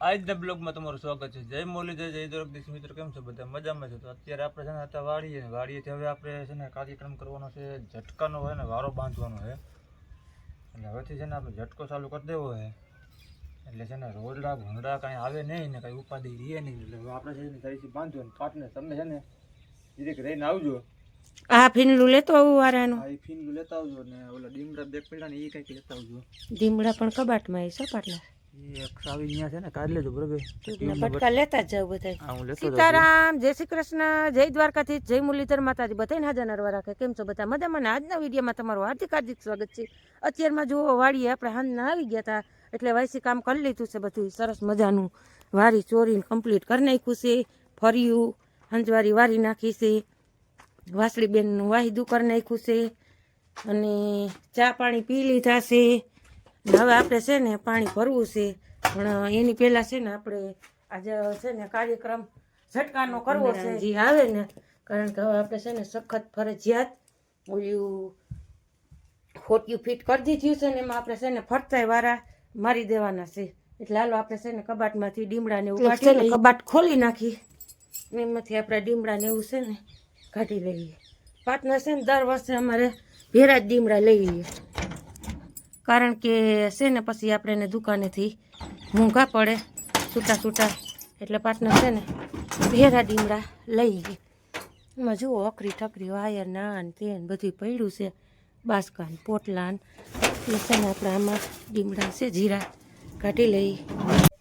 આજના બ્લોગમાં તમારું સ્વાગત છે. જય મોલી જય દ્વારકધીશ. મિત્રો કેમ છો? બધા મજામાં છો? તો અત્યારે આપણે છે ને હતા વાળીએ ને વાળીએથી હવે આપણે છે ને કાર્યક્રમ કરવાનો છે. ઝટકાનો હોય ને વારો બાંધવાનો છે. એટલે હવેથી છે ને આપણે ઝટકો ચાલુ કરી દેવો છે. એટલે છે ને રોડડા ભૂંડા કાંઈ આવે નહીં ને કાંઈ ઉપાધિ રહીએ નહીં. એટલે આપણે છે ને તરીથી બાંધવું પાટને તમે છે ને જીરેક રહીને આવજો. આ ફીનલું લેતો આવું વારાનું? આ ફીનલું લેતા આવજો ને ઓલા ડીમડા બેક પડ્યા ને એ કંઈક લેતા આવજો. ડીમડા પણ કબાટમાં એ સપાટલા સીતારામ જય શ્રી કૃષ્ણ જય દ્વારકાથી જય મુરલીધર માતાજી બધાને હાજર નરવા રાખે. કેમ છો બધા? મજામાં આજના વિડીયોમાં તમારું હાર્દિક હાર્દિક સ્વાગત છે. અત્યારમાં જુઓ વાડીએ આપણે હાંજના આવી ગયા હતા એટલે વાયસી કામ કરી લીધું છે બધું સરસ મજાનું વારી ચોરીને કમ્પ્લીટ કરી નાખ્યું છે ફર્યું હંજવારી વારી નાખી છે વાસળી બેનનું વાહિદું કરી નાખ્યું છે અને ચા પાણી પી લીધા છે હવે આપણે છે ને પાણી ભરવું છે પણ એની પહેલાં છે ને આપણે આજે છે ને કાર્યક્રમ ઝટકાનો કરવો છે જે આવે ને કારણ કે હવે આપણે છે ને સખત ફરજિયાત ઓલું ખોટ્યું ફિટ કરી દીધું છે ને એમાં આપણે છે ને ફરતાય વારા મારી દેવાના છે એટલે હાલો આપણે છે ને કબાટમાંથી ને એવું કાઢી ને કબાટ ખોલી નાખી એમાંથી આપણે ડીમડા ને એવું છે ને કાઢી લઈએ પાટના છે ને દર વર્ષે અમારે ભેરા જ દીમડા લઈ લઈએ કારણ કે છે ને પછી આપણે એને દુકાનેથી મોંઘા પડે. છૂટા છૂટા એટલે પાર્ટનર છે ને ભેરા ડીમડા લઈ ગઈ. એમાં જુઓ અકરી ઠકરી વાયર નાન, તેન બધું પડ્યું છે. બાસકાન, પોટલાન, એટલે છે ને આપણે આમાં ડીમડા છે, જીરા કાઢી લઈ.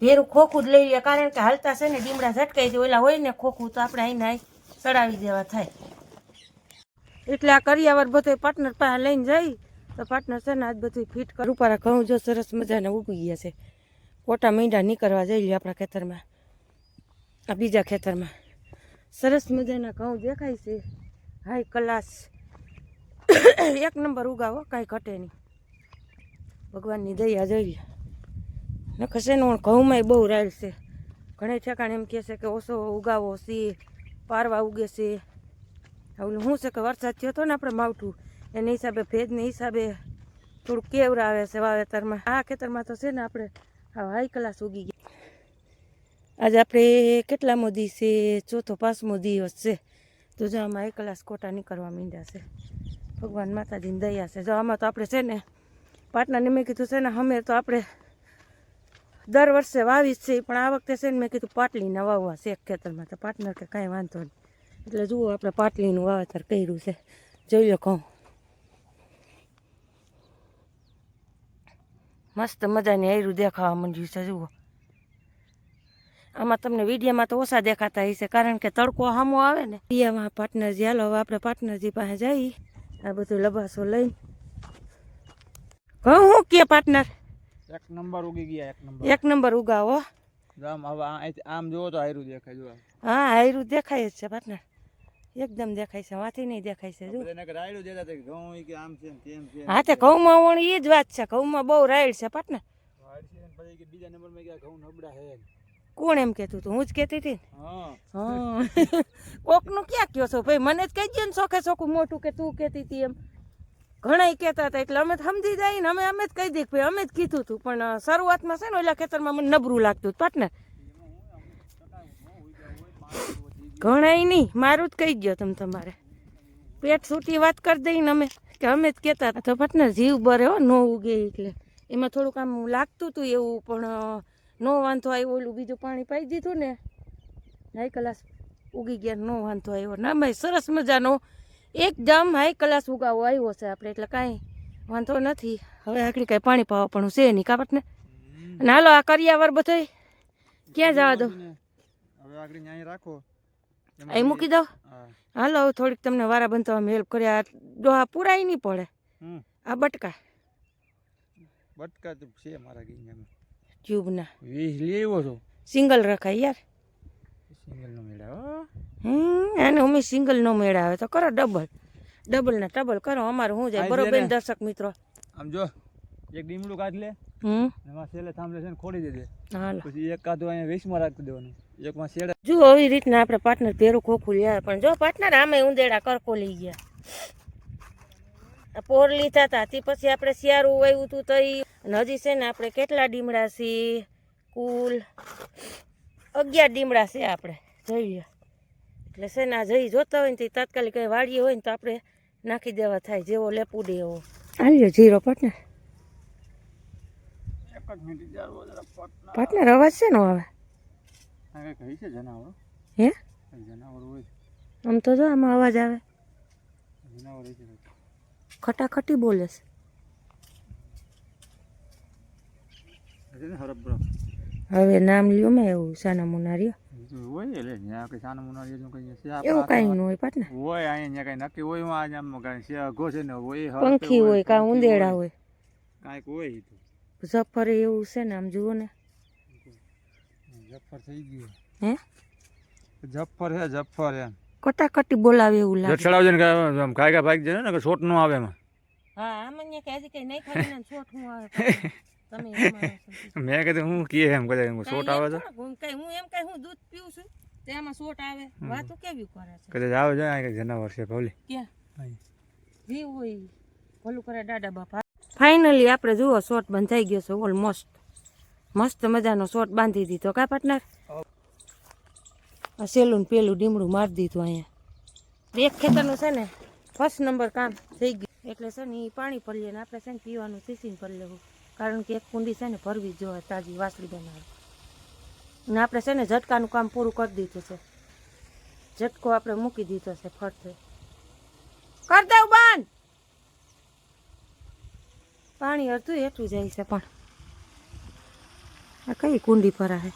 ભેરું ખોખું જ લઈ લઈએ કારણ કે હાલતા છે ને ડીમડા ઝટકાઈ જાય, ઓલા હોય ને ખોખું, તો આપણે અહીં નાઈ ચડાવી દેવા થાય. એટલે આ કરિયાવર બધો પાર્ટનર પાસે લઈને જઈ તો પાર્ટનર છે ને આજ બધું ફિટ કરું પારા ઘઉં જો સરસ મજાના ઉગી ગયા છે. કોટા મીંડા નીકળવા જઈએ આપણા ખેતરમાં. આ બીજા ખેતરમાં. સરસ મજાના ઘઉં દેખાય છે. High class. એક નંબર ઉગાવો, કાંઈ ઘટે નહીં. ભગવાનની દયા જોઈ લે નકર છે ને ઘઉંમાંય બહુ રાયલ છે. ઘણા ઠેકાણે એમ કહે છે કે ઓછો ઉગાવો છે, પારવા ઉગે છે. ઓલું શું છે કે વરસાદ થયો હતો ને આપણે માવઠું? એના હિસાબે ભેજને હિસાબે થોડુંક કેવર આવે છે વાવેતરમાં. આ ખેતરમાં તો છે ને આપણે હાઈ ક્લાસ ઉગી ગયા. આજે આપણે કેટલામો છે? ચોથો, પાંચમો દિવસ છે. તો જો આમાં હાઈ ક્લાસ કોટા નીકળવા માંડ્યા છે. ભગવાન માતાજીની દયા છે. જો આમાં તો આપણે છે ને પાટનાને મેં કીધું છે ને, અમે તો આપણે દર વર્ષે વાવી છે પણ આ વખતે છે ને મેં કીધું પાટલીના વાવવા છે એક ખેતરમાં. તો પાટનર કે કાંઈ વાંધો નહીં. એટલે જુઓ આપણે પાટલીનું વાવેતર કર્યું છે. જોઈ લો કહું મસ્ત મજાની આયરું દેખાવા માંડ્યું છે જુઓ. આમાં તમને વિડીયામાં તો ઓછા દેખાતા હશે કારણ કે તડકો સામો આવે ને. વિડીયામાં પાર્ટનરજી હાલો હવે આપણે પાર્ટનરજી પાસે જઈ આ બધું લબાસો લઈ હું કે પાર્ટનર એક નંબર ઉગી ગયા એક નંબર. એક નંબર ઉગાવો. આમ હવે આમ જોવો તો આયરું દેખાય જો હા આયરું દેખાય જ છે પાર્ટનર એકદમ દેખાય છે વાથી નહીં દેખાય છે જો બધાને કે દેતા કે ઘઉં ઈ કે આમ છે તેમ છે. હા તે ઘઉંમાં વળી એ જ વાત છે ઘઉંમાં બહુ રાયડ છે છે ને પછી કે બીજા નંબરમાં કે ઘઉં નબળા હે કોણ એમ કહેતું હતું હું જ કહેતી હતી કોક કોકનું ક્યાં કયો છો ભાઈ? મને જ કહી દે ને સોખે સોખું મોટું કે તું કહેતી હતી એમ. ઘણા કહેતા હતા એટલે અમે સમજી જાય ને અમે અમે જ કહી દઈએ ભાઈ અમે જ કીધું હતું પણ શરૂઆતમાં છે ને ઓલા ખેતરમાં મને નબરું લાગતું હતું પાટનર ઘણાય નહીં. મારું જ કહી ગયો તમે તમારે. પેટ છૂટી વાત કરી દઈને અમે કે અમે જ કહેતા તો પાટનર જીવ બરે હો નો ઉગે એટલે. એમાં થોડુંક આમ લાગતું હતું એવું પણ નો વાંધો આવ્યો ઓલું બીજું પાણી પાઈ દીધું ને હાઈ ક્લાસ ઉગી ગયા નો વાંધો આવ્યો. ના ભાઈ સરસ મજાનો એકદમ હાઈ ક્લાસ ઉગાવો આવ્યો છે આપણે એટલે કાંઈ વાંધો નથી. હવે આગળ કાંઈ પાણી પાવા પણ છે નહીં કાપટ ને અને હાલો આ કરિયાવર બધોય ક્યાં જવા દો? હવે આગળ રાખો. અહીં મૂકી દો. હાલો હવે થોડીક તમને વારા બંધવામાં હેલ્પ કર્યા. ડોહા પૂરાય નહીં પડે. આ બટકા. બટકા તો છે મારા ગીંગામાં ટ્યુબના. વીસ લેવો છો? સિંગલ રખાય યાર. સિંગલ નો મેળા હમ એને અમે સિંગલ નો મેળ આવે. તો કરો ડબલ. ડબલ ને ડબલ કરો અમારું શું જાય? બરોબર દર્શક મિત્રો. આમ જો એક ડીમડું કાઢ લે. હમ. એમાં છેલ્લે થાંભલે છે ને ખોડી દેજે. હાલો. પછી એક કાદું અહીંયા વીસમાં રાખી દેવાનું. એકમાં શેડા. જો આવી રીતના આપણે પાર્ટનર પેરું ખોખું લ્યા પણ જો પાર્ટનર આમે ઉંદેડા કરકો લઈ ગયા. આ પોર લીધા હતા તે પછી આપણે શિયાળું વાવ્યું હતું તો અને હજી છે ને આપણે કેટલા ડીમડા છે? કુલ અગિયાર ડીમડા છે આપણે. જોઈ લો એટલે છે ને આ જઈ જોતા હોય ને તે તાત્કાલિક કંઈ વાળીએ હોય ને તો આપણે નાખી દેવા થાય. જેવો લેપુડે એવો. આલ્યો જીરો પાર્ટનર પાટનર અવાજ છે ને હવે? છે જનાવર? હે? જનાવર હોય આમ તો જો આમાં અવાજ આવે. જનાવર ખટાખટી બોલે છે. હવે નામ લ્યો મેં એવું સાના મુનારીઓ. હોય એટલે જ્યાં કઈ સાનું છે? એવું કાંઈ ન હોય પાટનર હોય અહીંયા કઈ નક્કી હોય હું આજે આમ કાંઈ છે અઘો છે ને હોય પંખી હોય કાં ઉંદેડા હોય. કાંઈક હોય જફર એવું છે ને આમ જુઓ ને. જફર થઈ ગયું. હે? જફર હે જફર એમ. કટાકટી બોલાવે એવું લાગે. ચડાવજે ને આમ આમ ખાઈ ભાગ જાય ને કે છોટ નો આવે એમાં. હા આમ અહીંયા કે આજે કઈ નહીં ખાઈ ને છોટ હું આવે તો મેં કીધું હું કીએ એમ કદાચ હું છોટ આવે છે હું કઈ હું એમ કઈ હું દૂધ પીઉં છું તેમાં સોટ આવે. વાતો કેવી કરે છે? કદાચ આવે જાય આ કંઈક જનાવર છે ભલે. ક્યાં? જીવ હોય ભલું કરે દાદા બાપા. ફાઇનલી આપણે જુઓ શોર્ટ બંધાઈ ગયો છે ઓલમોસ્ટ મસ્ત મજાનો શોટ બાંધી દીધો. કા પાર્ટનર સેલું પેલું ડીમડું મારી દીધું અહીંયા. એક ખેતરનું છે ને ફર્સ્ટ નંબર કામ થઈ ગયું. એટલે છે ને એ પાણી ભરીએ ને આપણે છે ને પીવાનું સીસીને ભરી લેવું. કારણ કે એક કુંડી છે ને ભરવી જોઈએ તાજી વાસળી બનાવી ને આપણે છે ને ઝટકાનું કામ પૂરું કરી દીધું છે. ઝટકો આપણે મૂકી દીધો છે ફરતે. કર દઉં બાન પાણી અડધું એટલું જાય છે પણ. આ કઈ કુંડી ભરાય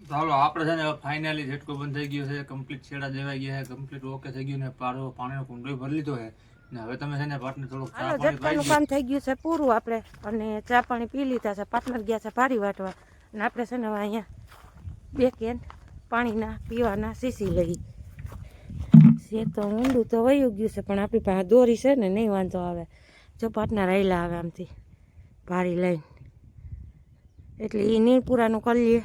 ચાલો આપણે છે ને ફાઇનલી ઝટકો બંધ થઈ ગયો છે કમ્પ્લીટ છેડા દેવાઈ ગયા છે કમ્પ્લીટ ઓકે થઈ ગયું ને પારો પાણીનો કુંડો ભરી લીધો છે. ને હવે તમે છે ને પાટને થોડુંક ચા પાણી કામ થઈ ગયું છે પૂરું આપણે. અને ચા પાણી પી લીધા છે પાર્ટનર ગયા છે ભારી વાટવા. અને આપણે છે ને હવે અહીંયા બે કેન પાણીના પીવાના સીસી લઈ. છે તો ઊંડું તો વયું ગયું છે પણ આપણી પાસે દોરી છે ને નહીં વાંધો આવે. જો પાર્ટનર આવેલા આવે આમથી. ભારી લઈને. એટલે એ નીણપુરાનું કરી લઈએ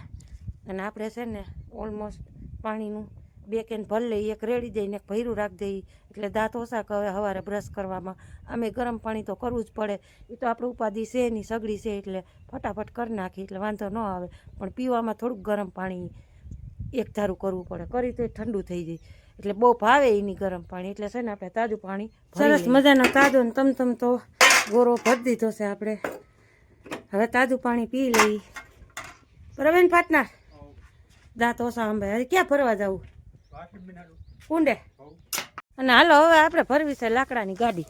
અને આપણે છે ને ઓલમોસ્ટ પાણીનું બે કેન ભરી લઈએ એક રેડી દઈને એક ભર્યું રાખી દઈએ. એટલે દાંત ઓછા કહે સવારે બ્રશ કરવામાં. અમે ગરમ પાણી તો કરવું જ પડે. એ તો આપણે ઉપાધિ છે નહીં સગડી છે એટલે ફટાફટ કરી નાખી એટલે વાંધો ન આવે. પણ પીવામાં થોડુંક ગરમ પાણી એક ધારું કરવું પડે. કરી તો ઠંડુ થઈ જાય. એટલે બહુ ભાવે એની ગરમ પાણી. એટલે છે ને આપણે તાજું પાણી સરસ મજાનો તાજો ને તમ તમ તો ગોરો ભરી દીધો છે આપણે. હવે તાજું પાણી પી લઈ. પ્રવીણ ફાટનાર દાંત ઓછા આંબે હવે ક્યાં ફરવા જવું? કુંડે? અને હાલો, હવે આપણે ફરવી છે લાકડાની ગાડી.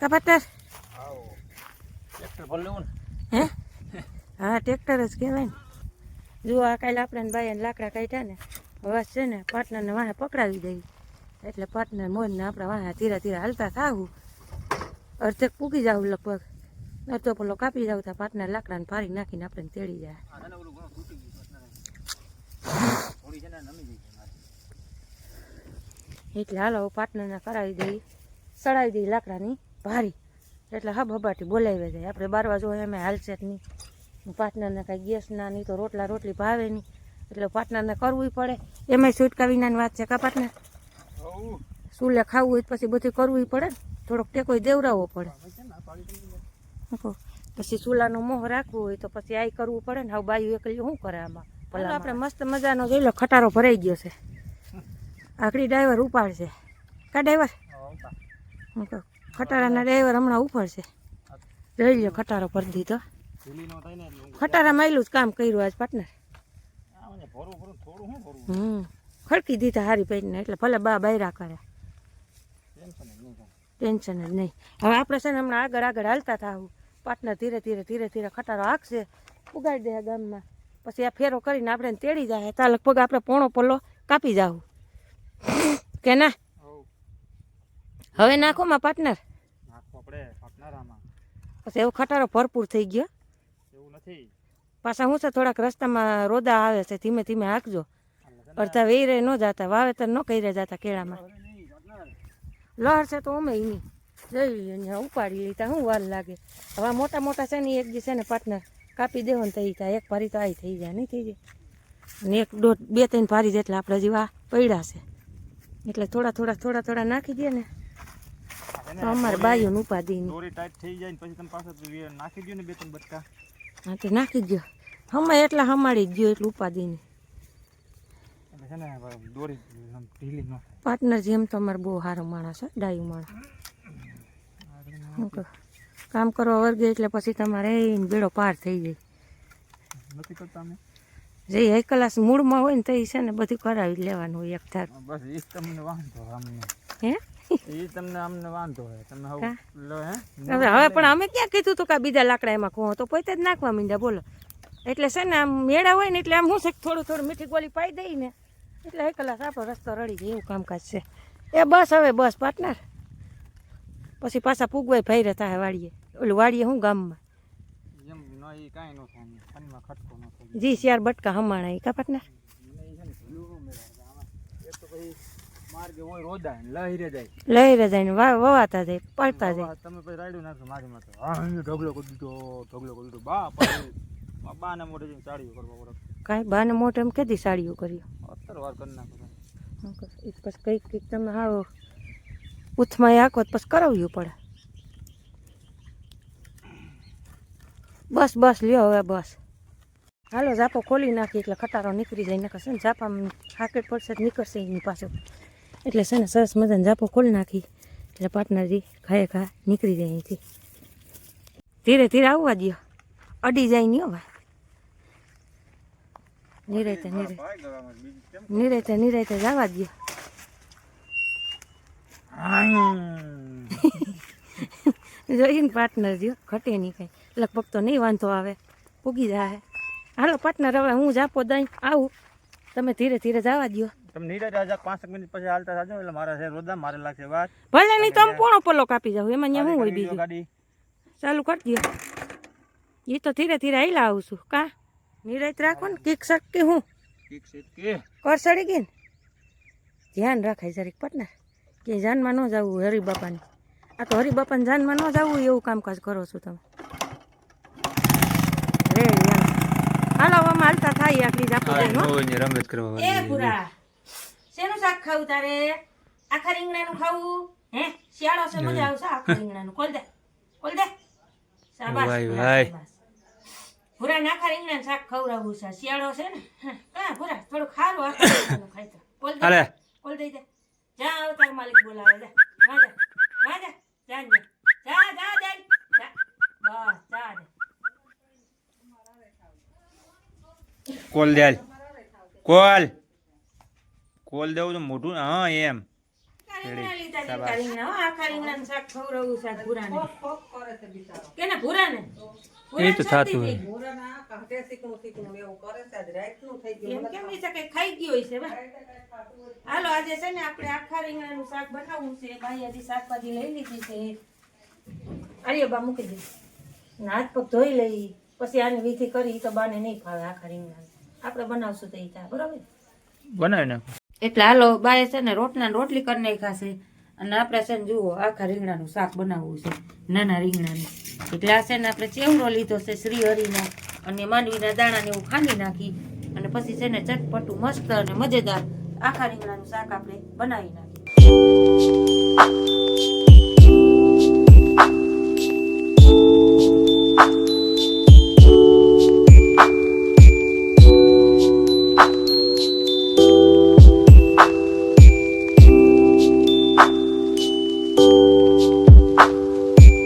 કા ફાટનાર હે? હા, ટ્રેક્ટર જ કહેવાય ને. જુઓ, આ કાલે આપણે ભાઈને લાકડા કાઢ્યા ને. હવે છે ને પાર્ટનરને વાહે પકડાવી દઈ. એટલે પાર્ટનર મોજને આપણે વાહે ધીરે ધીરે હાલતા થાવું અર્ધેક પૂગી જાવ લગભગ. અડધો પેલો કાપી જાવ તો પાટના લાકડાને ફારી નાખીને આપણે તેડી જાય. એટલે હાલો પાર્ટનરને કરાવી દઈ સડાવી દઈ લાકડાની ભારી. એટલે હબ હબાટી બોલાવી જાય. આપણે બારવા જોઈએ એમ હાલશે જ નહીં. પાર્ટનરને કાંઈ ગેસના નહીં તો રોટલા રોટલી ભાવે નહીં. એટલે પાર્ટનરને કરવું પડે. એમાંય છૂટકા વિનાની વાત છે કા પાર્ટનર. સુલે ખાવું હોય પછી બધું કરવું પડે થોડોક ટેકો દેવડાવવો પડે. પછી ચૂલાનો મોહ રાખવું હોય તો પછી આઈ કરવું પડે ને. હવે બાયું એકલી શું કરે આમાં? ભલા આપણે મસ્ત મજાનો જોઈ લો ખટારો ભરાઈ ગયો છે. આખડી ડ્રાઈવર ઉપાડશે. કા ડ્રાઈવર? ખટારાના ડ્રાઈવર હમણાં ઉપાડશે. જોઈ લો ખટારો ભરી દીધો. ખટારા માયલું જ કામ કર્યું આજ પાર્ટનર હમ. ખડકી દીધા હારી પૈને એટલે ભલે બા બૈરા કરે. ટેન્શન જ નહીં ટેન્શન જ નહીં. હવે આપણે છે ને હમણાં આગળ આગળ હાલતા થાવું પાર્ટનર ધીરે ધીરે ધીરે ધીરે ખટારો હાંકશે ઉગાડી દે ગામમાં. પછી આ ફેરો કરીને આપણે તેડી જાય. તા લગભગ આપણે પોણો પલ્લો કાપી જાવું કે ના? હવે. નાખો માં પાર્ટનર પછી એવો ખટારો ભરપૂર થઈ ગયો. એવું નથી. પાછા હું છે થોડાક રસ્તામાં રોદા આવે છે ધીમે ધીમે હાંકજો. અડધા વેરે ન જાતા વાવેતર ન કરી જતા કેળામાં. લહર છે તો અમે નહીં. જોઈ ઉપાડી લીધા શું વાર લાગે. હવે મોટા મોટા છે ને એક જે છે ને પાર્ટનર કાપી દેવો ને થઈ જાય એક ભારી તો આઈ થઈ જાય નહીં થઈ જાય. અને એક દોઢ બે ત્રણ ભારી જેટલા આપણે જેવા પડ્યા છે. એટલે થોડા થોડા થોડા થોડા નાખી દે ને. તો અમારે બાયું ઉપાધિ હા દોરી ટાઈટ થઈ જાય પછી તમે પાછા તો નાખી દો ને બે ત્રણ બટકા. હા તે નાખી ગયો હમણાં એટલા હમાડી જ ગયો એટલું ઉપાધિ એટલે છે ને હવે દોરી આમ ઢીલી ન થાય. પાર્ટનર જેમ તો અમારે બહુ સારો માણસ છે ડાયું માણસ? કામ કરવા વર્ગે એટલે પછી તમારે બેડો પાર થઈ જાય. નથી કરતા અમે? જે એક કલાક મૂળમાં હોય ને તો છે ને બધું કરાવી લેવાનું હોય એક થાક. બસ એ તમને વાંધો અમને. હે? એ તમને અમને વાંધો હોય. તમે હવે લો હે? હવે હવે પણ અમે ક્યાં કીધું તું કે બીજા લાકડા એમાં કહો તો પોતે જ નાખવા માંડ્યા બોલો. એટલે છે ને આમ મેળા હોય ને એટલે આમ હું છે થોડું થોડું મીઠી ગોળી પાઈ દઈ ને. એટલે એક કલાક આપણો રસ્તો રડી જાય એવું કામકાજ છે. એ બસ હવે બસ પાર્ટનર. પછી પાછા પૂગવાય ભાઈ રહેતા હે વાડીએ ઓલું વાડીએ હું ગામમાં એમ ન એ કાંઈ ન થાય પાણીમાં ખટકો ન થાય જી શિયાર બટકા હમાણા ઈ કા પાર્ટનર મને એ છે ને ભૂલું ન મેળવે આમાં એક તો પછી માર્ગે હોય રોદા ને લહેરે જાય લઈ રહે જાય ને વા- વવાતા જાય પડતા જાય બાબા, તમે પછી રાયડું નાખશો મારી માથે હા અહીંયા ઢગલો કરી દીધો ઢગલો કરી દીધો બા પછી બાને મોઢે જઈને સાડીઓ કરવા પડે કાંઈ બાને મોટે એમ કેદી સાડીઓ કર્યો અત્તર વાર કરી નાખો તમે. શું કરું? ઈ પછી કંઈક કંઈક તમે હાવ ઉથમાં આખો પછી કરાવવું પડે. બસ બસ લ્યો હવે બસ. હાલો ઝાપો ખોલી નાખી એટલે ખટારો નીકળી જાય નકર છે ને ઝાપામાં હાકેટ પડશે નીકળશે એની પાછો એટલે છે ને સરસ મજાને ઝાપો ખોલી નાખી એટલે પાર્ટનરજી ખાએ ખા નીકળી જાય અહીંથી. ધીરે ધીરે આવવા દો અડી જાય નહીં હવે નિરાયતે નિરાય ભાઈ ગવામાં નિરાયતે નિરાયતે જવા દો જોઈને પાર્ટનર જો ઘટે નહીં કંઈ. લગભગ તો નહીં વાંધો આવે. પૂગી જાય હાલો પાર્ટનર હવે હું જાપો દઈ આવું. તમે ધીરે ધીરે જવા દો તમે નીરજ આજે પાંચ મિનિટ પછી હાલતા થાજો એટલે મારા છે રોદા મારે લાગશે વાત. ભલે નહીં તમે પોણો પલો કાપી જાવ એમાં હું શું હોય કરી બીજું? ગાડી. ચાલુ કરી દો એ તો ધીરે ધીરે આયલા આવું છું. કા? નિરાયત રાખો ને કીક શક કે હું? કિક છે કે. કર સડી ગઈ ને? ધ્યાન રાખાય જરીક પાર્ટનર કે જાનમાં ન જવું હરિબાપાને. આ તો હરિબાપાને જાનમાં ન જવું એવું કામકાજ કરો છો તમે. રે હાલો હાલો આમાં હાલતા થાય આટલી જ આપી દઈ હો. રમત કરવા એ પૂરા શેનું શાક ખાવું તારે? આખા રીંગણાનું ખાવું? હે? શિયાળો છે મજા આવશે આખા રીંગણાનું. કોલ દે. કોલ દે. શાબાશ શાબાશ. પૂરા ને આખા રીંગણાનું શાક ખવડાવવું છે. શિયાળો છે ને. હા પૂરા થોડું ખારું આખા ખાઈ તો કોલ દે. કોલ ખોલ દઈ દે. જા આવ તાર માલિક બોલાવે જા. હા જા. વા જા. જા. જા. જા જા જા. બસ જા કોલ દે હાલ. કોલ. કોલ દેવું તો મોટું ને હા એમ. રીંગણા લીધા છે, આખા છે. થઈ. એમ કેમ નહીં શકે? ખાઈ ગયો હશે બા. હાલો આજે છે ને આપણે આખા રીંગણાનું શાક બનાવવું છે. ભાઈ હજી શાકભાજી લઈ લીધી છે. આર્ય બા મૂકી દે. હાથ પગ ધોઈ લઈ. પછી આની વિધિ કરી તો બાને નહીં ફાવે આખા રીંગણા આપણે બનાવશું તો ઈ થાય બરોબર? બનાવી નાખો. એટલે હાલો બાએ છે ને રોટલા ને રોટલી કરી નાખ્યા છે. અને આપણે છે ને જુઓ આખા રીંગણાનું શાક બનાવવું છે. નાના રીંગણાનું. એટલે આ છે ને આપણે ચેવડો લીધો છે શ્રી હરિનો. અને માંડવીના દાણાને એવું ખાંડી નાખી અને પછી છે ને ચટપટું મસ્ત અને મજેદાર આખા રીંગણાનું શાક આપણે બનાવી નાખી